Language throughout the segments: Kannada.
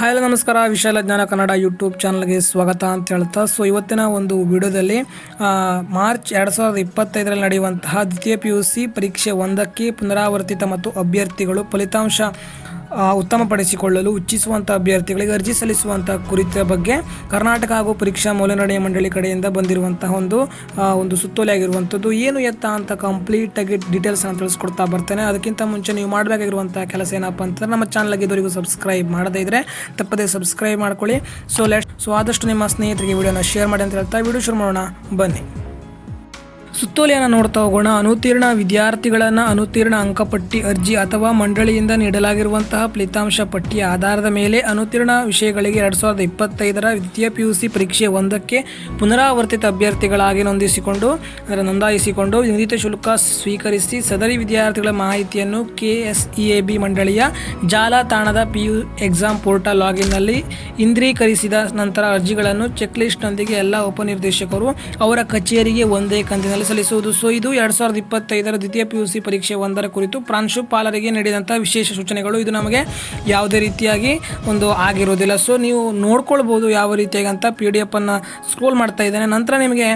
ಹಾಯ್ ಹಲೋ ನಮಸ್ಕಾರ. ವಿಶಾಲ ಜ್ಞಾನ ಕನ್ನಡ ಯೂಟ್ಯೂಬ್ ಚಾನಲ್ಗೆ ಸ್ವಾಗತ ಅಂತ ಹೇಳ್ತಾ ಸೊ ಇವತ್ತಿನ ಒಂದು ವಿಡಿಯೋದಲ್ಲಿ ಮಾರ್ಚ್ ಎರಡು ಸಾವಿರದ ಇಪ್ಪತ್ತೈದರಲ್ಲಿ ನಡೆಯುವಂತಹ ದ್ವಿತೀಯ ಪಿ ಯು ಸಿ ಪರೀಕ್ಷೆ ಒಂದಕ್ಕೆ ಪುನರಾವರ್ತಿತ ಮತ್ತು ಅಭ್ಯರ್ಥಿಗಳು ಫಲಿತಾಂಶ ಉತ್ತಮಪಡಿಸಿಕೊಳ್ಳಲು ಇಚ್ಛಿಸುವಂಥ ಅಭ್ಯರ್ಥಿಗಳಿಗೆ ಅರ್ಜಿ ಸಲ್ಲಿಸುವಂಥ ಕುರಿತ ಬಗ್ಗೆ ಕರ್ನಾಟಕ ಹಾಗೂ ಪರೀಕ್ಷಾ ಮೌಲ್ಯನಿರ್ಣಯ ಮಂಡಳಿ ಕಡೆಯಿಂದ ಬಂದಿರುವಂತಹ ಒಂದು ಒಂದು ಸುತ್ತೋಲೆ ಆಗಿರುವಂಥದ್ದು ಏನು ಎತ್ತ ಅಂತ ಕಂಪ್ಲೀಟಾಗಿ ಡೀಟೇಲ್ಸ್ ಅನ್ನು ತಿಳಿಸ್ಕೊಡ್ತಾ ಬರ್ತೇನೆ. ಅದಕ್ಕಿಂತ ಮುಂಚೆ ನೀವು ಮಾಡಬೇಕಾಗಿರುವಂಥ ಕೆಲಸ ಏನಪ್ಪ ಅಂತಂದ್ರೆ ನಮ್ಮ ಚಾನಲ್ ಇದುವರೆಗೂ ಸಬ್ಸ್ಕ್ರೈಬ್ ಮಾಡದೇ ಇದ್ರೆ ತಪ್ಪದೇ ಸಬ್ಸ್ಕ್ರೈಬ್ ಮಾಡ್ಕೊಳ್ಳಿ. ಸೊ ಲೆಟ್ ಸೊ ಆದಷ್ಟು ನಿಮ್ಮ ಸ್ನೇಹಿತರಿಗೆ ವಿಡಿಯೋನ ಶೇರ್ ಮಾಡಿ ಅಂತ ಹೇಳ್ತಾ, ವಿಡಿಯೋ ಶುರು ಮಾಡೋಣ. ಬನ್ನಿ. ಸುತ್ತೋಲೆಯನ್ನು ನೋಡ್ತಾ ಹೋಗೋಣ. ಅನುತ್ತೀರ್ಣ ವಿದ್ಯಾರ್ಥಿಗಳನ್ನು ಅನುತ್ತೀರ್ಣ ಅಂಕಪಟ್ಟಿ ಅರ್ಜಿ ಅಥವಾ ಮಂಡಳಿಯಿಂದ ನೀಡಲಾಗಿರುವಂತಹ ಫಲಿತಾಂಶ ಪಟ್ಟಿಯ ಆಧಾರದ ಮೇಲೆ ಅನುತ್ತೀರ್ಣ ವಿಷಯಗಳಿಗೆ ಎರಡು ಸಾವಿರದ ಇಪ್ಪತ್ತೈದರ ದ್ವಿತೀಯ ಪಿ ಯು ಸಿ ಪರೀಕ್ಷೆ ಒಂದಕ್ಕೆ ಪುನರಾವರ್ತಿತ ಅಭ್ಯರ್ಥಿಗಳಾಗಿ ನೋಂದಿಸಿಕೊಂಡು, ಅದರ ನೋಂದಾಯಿಸಿಕೊಂಡು ನಿಗದಿತ ಶುಲ್ಕ ಸ್ವೀಕರಿಸಿ ಸದರಿ ವಿದ್ಯಾರ್ಥಿಗಳ ಮಾಹಿತಿಯನ್ನು K S E A B ಮಂಡಳಿಯ ಜಾಲತಾಣದ ಪಿ ಯು ಎಕ್ಸಾಮ್ ಪೋರ್ಟಲ್ ಲಾಗಿನ್ನಲ್ಲಿ ಇಂದ್ರೀಕರಿಸಿದ ನಂತರ ಅರ್ಜಿಗಳನ್ನು ಚೆಕ್ಲಿಸ್ಟ್ನೊಂದಿಗೆ ಎಲ್ಲ ಉಪನಿರ್ದೇಶಕರು ಅವರ ಕಚೇರಿಗೆ ಒಂದೇ ಕಂತಿನಲ್ಲಿ ಸಲ್ಲಿಸುವುದು ಸೊ ಇದು ಎರಡು ಸಾವಿರದ ಇಪ್ಪತ್ತೈದರ ದ್ವಿತೀಯ ಪಿ ಯು ಸಿ ಪರೀಕ್ಷೆ ಒಂದರ ಕುರಿತು ಪ್ರಾಂಶುಪಾಲರಿಗೆ ನೀಡಿದಂಥ ವಿಶೇಷ ಸೂಚನೆಗಳು. ಇದು ನಮಗೆ ಯಾವುದೇ ರೀತಿಯಾಗಿ ಒಂದು ಆಗಿರೋದಿಲ್ಲ ಸೊ ನೀವು ನೋಡ್ಕೊಳ್ಬೋದು ಯಾವ ರೀತಿಯಾಗಿ ಅಂತ ಪಿ ಡಿ ಎಫನ್ನು ಸ್ಕ್ರೋಲ್ ಮಾಡ್ತಾ ಇದ್ದೇನೆ. ನಂತರ ನಿಮಗೆ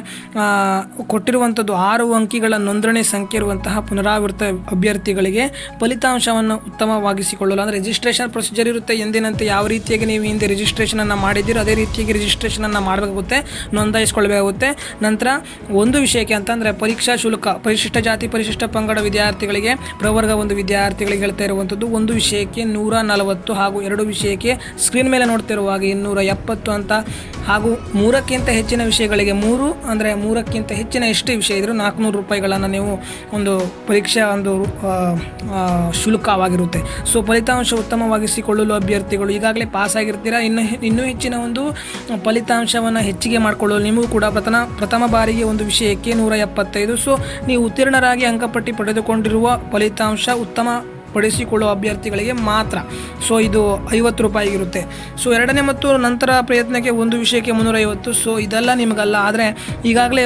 ಕೊಟ್ಟಿರುವಂಥದ್ದು ಆರು ಅಂಕಿಗಳ ನೋಂದಣಿ ಸಂಖ್ಯೆ ಇರುವಂತಹ ಪುನರಾವೃತ ಅಭ್ಯರ್ಥಿಗಳಿಗೆ ಫಲಿತಾಂಶವನ್ನು ಉತ್ತಮವಾಗಿಸಿಕೊಳ್ಳಲು ಅಂದರೆ ರಿಜಿಸ್ಟ್ರೇಷನ್ ಪ್ರೊಸೀಜರ್ ಇರುತ್ತೆ. ಎಂದಿನಂತೆ ಯಾವ ರೀತಿಯಾಗಿ ನೀವು ಹಿಂದೆ ರಿಜಿಸ್ಟ್ರೇಷನನ್ನು ಮಾಡಿದ್ದೀರೋ ಅದೇ ರೀತಿಯಾಗಿ ರಿಜಿಸ್ಟ್ರೇಷನನ್ನು ಮಾಡಬೇಕಾಗುತ್ತೆ ನೋಂದಾಯಿಸ್ಕೊಳ್ಬೇಕಾಗುತ್ತೆ ನಂತರ ಒಂದು ವಿಷಯಕ್ಕೆ ಅಂತಂದರೆ ಪರೀಕ್ಷಾ ಶುಲ್ಕ, ಪರಿಶಿಷ್ಟ ಜಾತಿ, ಪರಿಶಿಷ್ಟ ಪಂಗಡ ವಿದ್ಯಾರ್ಥಿಗಳಿಗೆ ಪ್ರವರ್ಗ ಒಂದು ವಿದ್ಯಾರ್ಥಿಗಳಿಗೆ ಹೇಳ್ತಾ ಇರುವಂಥದ್ದು ಒಂದು ವಿಷಯಕ್ಕೆ ನೂರ ನಲವತ್ತು ಹಾಗೂ ಎರಡು ವಿಷಯಕ್ಕೆ ಸ್ಕ್ರೀನ್ ಮೇಲೆ ನೋಡ್ತಿರುವಾಗ ಇನ್ನೂರ ಎಪ್ಪತ್ತು ಅಂತ ಹಾಗೂ ಮೂರಕ್ಕಿಂತ ಹೆಚ್ಚಿನ ವಿಷಯಗಳಿಗೆ ಮೂರು, ಅಂದರೆ ಮೂರಕ್ಕಿಂತ ಹೆಚ್ಚಿನ ಎಷ್ಟು ವಿಷಯ ಇದ್ದರೂ ನಾಲ್ಕುನೂರು ರೂಪಾಯಿಗಳನ್ನು ನೀವು ಒಂದು ಪರೀಕ್ಷಾ ಒಂದು ಶುಲ್ಕವಾಗಿರುತ್ತೆ. ಸೊ, ಫಲಿತಾಂಶ ಉತ್ತಮವಾಗಿಸಿಕೊಳ್ಳಲು ಅಭ್ಯರ್ಥಿಗಳು ಈಗಾಗಲೇ ಪಾಸ್ ಆಗಿರ್ತೀರಾ ಇನ್ನು ಇನ್ನೂ ಹೆಚ್ಚಿನ ಒಂದು ಫಲಿತಾಂಶವನ್ನು ಹೆಚ್ಚಿಗೆ ಮಾಡಿಕೊಳ್ಳಲು ನಿಮಗೂ ಕೂಡ ಪ್ರಥಮ ಪ್ರಥಮ ಬಾರಿಗೆ ಒಂದು ವಿಷಯಕ್ಕೆ ನೂರ ಎಪ್ಪತ್ತೈದು. ಸೊ, ನೀವು ಉತ್ತೀರ್ಣರಾಗಿ ಅಂಕಪಟ್ಟಿ ಪಡೆದುಕೊಂಡಿರುವ ಫಲಿತಾಂಶ ಉತ್ತಮ ಪಡಿಸಿಕೊಳ್ಳುವ ಅಭ್ಯರ್ಥಿಗಳಿಗೆ ಮಾತ್ರ. ಸೊ ಇದು ಐವತ್ತು ರೂಪಾಯಿ ಇರುತ್ತೆ. ಸೊ ಎರಡನೇ ಮತ್ತು ನಂತರ ಪ್ರಯತ್ನಕ್ಕೆ ಒಂದು ವಿಷಯಕ್ಕೆ ಮುನ್ನೂರೈವತ್ತು. ಸೊ ಇದೆಲ್ಲ ನಿಮಗಲ್ಲ. ಆದರೆ, ಈಗಾಗಲೇ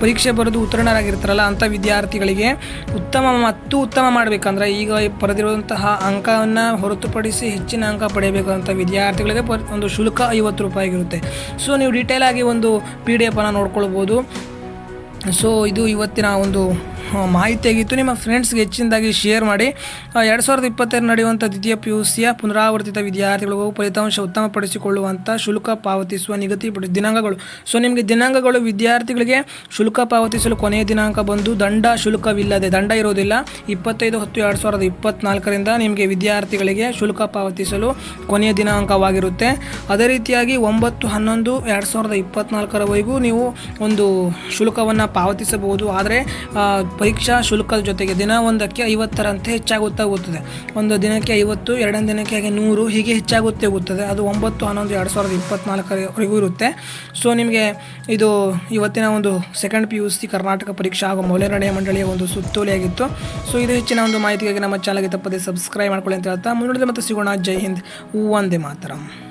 ಪರೀಕ್ಷೆ ಬರೆದು ಉತ್ತೀರ್ಣರಾಗಿರ್ತಾರಲ್ಲ ಅಂಥ ವಿದ್ಯಾರ್ಥಿಗಳಿಗೆ ಉತ್ತಮ ಮತ್ತು ಉತ್ತಮ ಮಾಡಬೇಕಂದ್ರೆ ಈಗ ಪಡೆದಿರುವಂತಹ ಅಂಕವನ್ನು ಹೊರತುಪಡಿಸಿ ಹೆಚ್ಚಿನ ಅಂಕ ಪಡೆಯಬೇಕಂತ ವಿದ್ಯಾರ್ಥಿಗಳಿಗೆ ಒಂದು ಶುಲ್ಕ ಐವತ್ತು ರೂಪಾಯಿ ಇರುತ್ತೆ. ಸೊ ನೀವು ಡೀಟೇಲ್ ಆಗಿ ಒಂದು ಪಿ ಡಿ ಎಫನ್ನು ನೋಡ್ಕೊಳ್ಬೋದು. ಸೊ ಇದು ಇವತ್ತಿನ ಒಂದು ಮಾಹಿತಿಯಾಗಿತ್ತು. ನಿಮ್ಮ ಫ್ರೆಂಡ್ಸ್ಗೆ ಹೆಚ್ಚಿನದಾಗಿ ಶೇರ್ ಮಾಡಿ. ಎರಡು ಸಾವಿರದ ಇಪ್ಪತ್ತೆರಡು ನಡೆಯುವಂಥ ದ್ವಿತೀಯ ಪಿ ಯು ಸಿಯ ಪುನರಾವರ್ತಿತ ವಿದ್ಯಾರ್ಥಿಗಳಿಗೂ ಫಲಿತಾಂಶ ಉತ್ತಮಪಡಿಸಿಕೊಳ್ಳುವಂಥ ಶುಲ್ಕ ಪಾವತಿಸುವ ನಿಗದಿ ದಿನಾಂಕಗಳು. ಸೊ ನಿಮಗೆ ದಿನಾಂಕಗಳು ವಿದ್ಯಾರ್ಥಿಗಳಿಗೆ ಶುಲ್ಕ ಪಾವತಿಸಲು ಕೊನೆಯ ದಿನಾಂಕ ಬಂದು ದಂಡ ಶುಲ್ಕವಿಲ್ಲದೆ, ದಂಡ ಇರೋದಿಲ್ಲ. ಇಪ್ಪತ್ತೈದು ಹತ್ತು ಎರಡು ಸಾವಿರದ ಇಪ್ಪತ್ತ್ನಾಲ್ಕರಿಂದ ನಿಮಗೆ ವಿದ್ಯಾರ್ಥಿಗಳಿಗೆ ಶುಲ್ಕ ಪಾವತಿಸಲು ಕೊನೆಯ ದಿನಾಂಕವಾಗಿರುತ್ತೆ. ಅದೇ ರೀತಿಯಾಗಿ ಒಂಬತ್ತು ಹನ್ನೊಂದು ಎರಡು ಸಾವಿರದ ಇಪ್ಪತ್ತ್ನಾಲ್ಕರವರೆಗೂ ನೀವು ಒಂದು ಶುಲ್ಕವನ್ನು ಪಾವತಿಸಬಹುದು. ಆದರೆ ಪರೀಕ್ಷಾ ಶುಲ್ಕದ ಜೊತೆಗೆ ದಿನ ಒಂದಕ್ಕೆ ಐವತ್ತರಂತೆ ಹೆಚ್ಚಾಗುತ್ತಾ ಹೋಗುತ್ತದೆ. ಒಂದು ದಿನಕ್ಕೆ ಐವತ್ತು, ಎರಡನೇ ದಿನಕ್ಕೆ ಹಾಗೆ ನೂರು, ಹೀಗೆ ಹೆಚ್ಚಾಗುತ್ತೆ ಹೋಗುತ್ತದೆ. ಅದು ಒಂಬತ್ತು, ಹನ್ನೊಂದು, ಎರಡು ಸಾವಿರದ ಇಪ್ಪತ್ತ್ನಾಲ್ಕರವರೆಗೂ ಇರುತ್ತೆ. ಸೊ ನಿಮಗೆ ಇದು ಇವತ್ತಿನ ಒಂದು second P U C Karnataka ಪರೀಕ್ಷಾ ಹಾಗೂ ಮೌಲ್ಯನಿರ್ಣಯ ಮಂಡಳಿಯ ಒಂದು ಸುತ್ತೋಲೆಯಾಗಿತ್ತು ಸೊ ಇದು ಹೆಚ್ಚಿನ ಒಂದು ಮಾಹಿತಿಗಾಗಿ ನಮ್ಮ ಚಾನಲ್ಗೆ ತಪ್ಪದೆ ಸಬ್ಸ್ಕ್ರೈಬ್ ಮಾಡ್ಕೊಳ್ಳಿ ಅಂತ ಹೇಳ್ತಾ, ಮುಂದುವರೆದ ಮತ್ತೆ ಸಿಗೋಣ. ಜೈ ಹಿಂದ್. ಒಂದೇ ಮಾತರಂ.